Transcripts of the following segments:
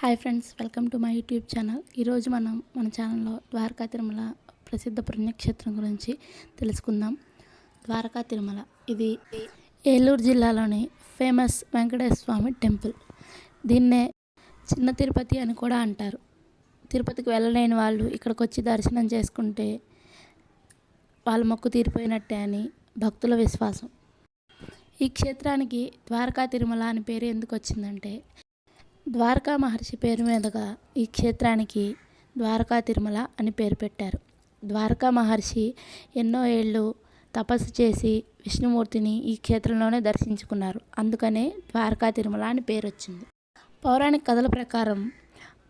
Hi friends welcome to my YouTube channel. ఈరోజు మనం మన ఛానల్లో ద్వారకా తిరుమల ప్రసిద్ధ పుణ్యక్షేత్రం గురించి తెలుసుకుందాం. ద్వారకా తిరుమల ఇది ఏలూరు జిల్లాలోని ఫేమస్ వెంకటేశ్వర స్వామి టెంపుల్. దీన్నే చిన్న తిరుపతి అని కూడా అంటారు. తిరుపతికి వెళ్ళలేని వాళ్ళు ఇక్కడికి వచ్చి దర్శనం చేసుకుంటే వాళ్ళ మొక్కు తీరిపోయినట్టే అని భక్తుల విశ్వాసం. ఈ క్షేత్రానికి ద్వారకా తిరుమల అని పేరు ఎందుకు వచ్చిందంటే ద్వారకా మహర్షి పేరు మీదుగా ఈ క్షేత్రానికి ద్వారకా తిరుమల అని పేరు పెట్టారు. ద్వారకా మహర్షి ఎన్నో ఏళ్ళు తపస్సు చేసి విష్ణుమూర్తిని ఈ క్షేత్రంలోనే దర్శించుకున్నారు. అందుకనే ద్వారకా తిరుమల అని పేరు వచ్చింది. పౌరాణిక కథల ప్రకారం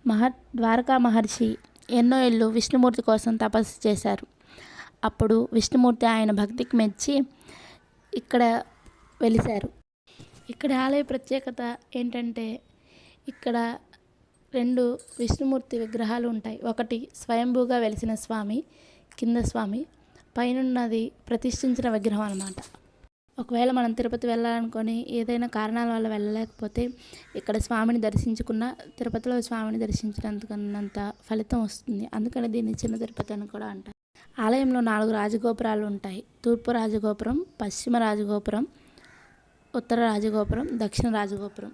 మహ ద్వారకా మహర్షి ఎన్నో ఏళ్ళు విష్ణుమూర్తి కోసం తపస్సు చేశారు. అప్పుడు విష్ణుమూర్తి ఆయన భక్తికి మెచ్చి ఇక్కడ వెలిశారు. ఇక్కడ ఆలయ ప్రత్యేకత ఏంటంటే ఇక్కడ రెండు విష్ణుమూర్తి విగ్రహాలు ఉంటాయి. ఒకటి స్వయంభూగా వెలిసిన స్వామి కింద స్వామి. పైనున్నది ప్రతిష్ఠించిన విగ్రహం అన్నమాట. ఒకవేళ మనం తిరుపతి వెళ్ళాలనుకొని ఏదైనా కారణాల వల్ల వెళ్ళలేకపోతే ఇక్కడ స్వామిని దర్శించుకున్న తిరుపతిలో స్వామిని దర్శించినందుకన్నంత ఫలితం వస్తుంది. అందుకని దీన్ని చిన్న తిరుపతి అని కూడా అంటారు. ఆలయంలో నాలుగు రాజగోపురాలు ఉంటాయి. తూర్పు రాజగోపురం పశ్చిమ రాజగోపురం ఉత్తర రాజగోపురం దక్షిణ రాజగోపురం.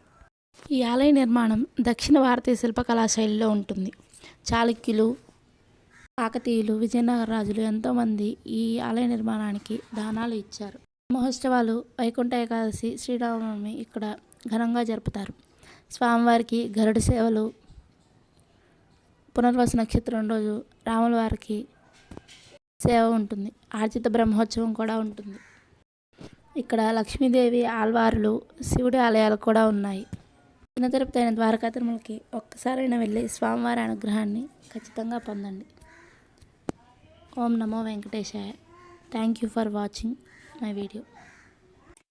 ఈ ఆలయ నిర్మాణం దక్షిణ భారతీయ శిల్పకళా శైలిలో ఉంటుంది. చాళుక్యులు కాకతీయులు విజయనగర రాజులు ఎంతోమంది ఈ ఆలయ నిర్మాణానికి దానాలు ఇచ్చారు. మహోత్సవాలు వైకుంఠ ఏకాదశి శ్రీరామనవమి ఇక్కడ ఘనంగా జరుపుతారు. స్వామివారికి గరుడ సేవలు పునర్వాస నక్షత్రం రోజు రాముల వారికి సేవ ఉంటుంది. ఆర్జిత బ్రహ్మోత్సవం కూడా ఉంటుంది. ఇక్కడ లక్ష్మీదేవి ఆల్వారులు శివుడి ఆలయాలు కూడా ఉన్నాయి. చిన్న తిరుపతి అయిన ద్వారకా తిరుమలకి ఒక్కసారైనా వెళ్ళి స్వామివారి అనుగ్రహాన్ని ఖచ్చితంగా పొందండి. ఓం నమో వెంకటేశాయ. Thank you for watching my video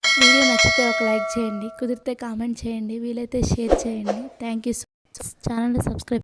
video నచ్చితే ఒక లైక్ చేయండి కుదిరితే కామెంట్ చేయండి వీలైతే షేర్ చేయండి. థ్యాంక్ యూ ఛానల్ని సబ్స్క్రైబ్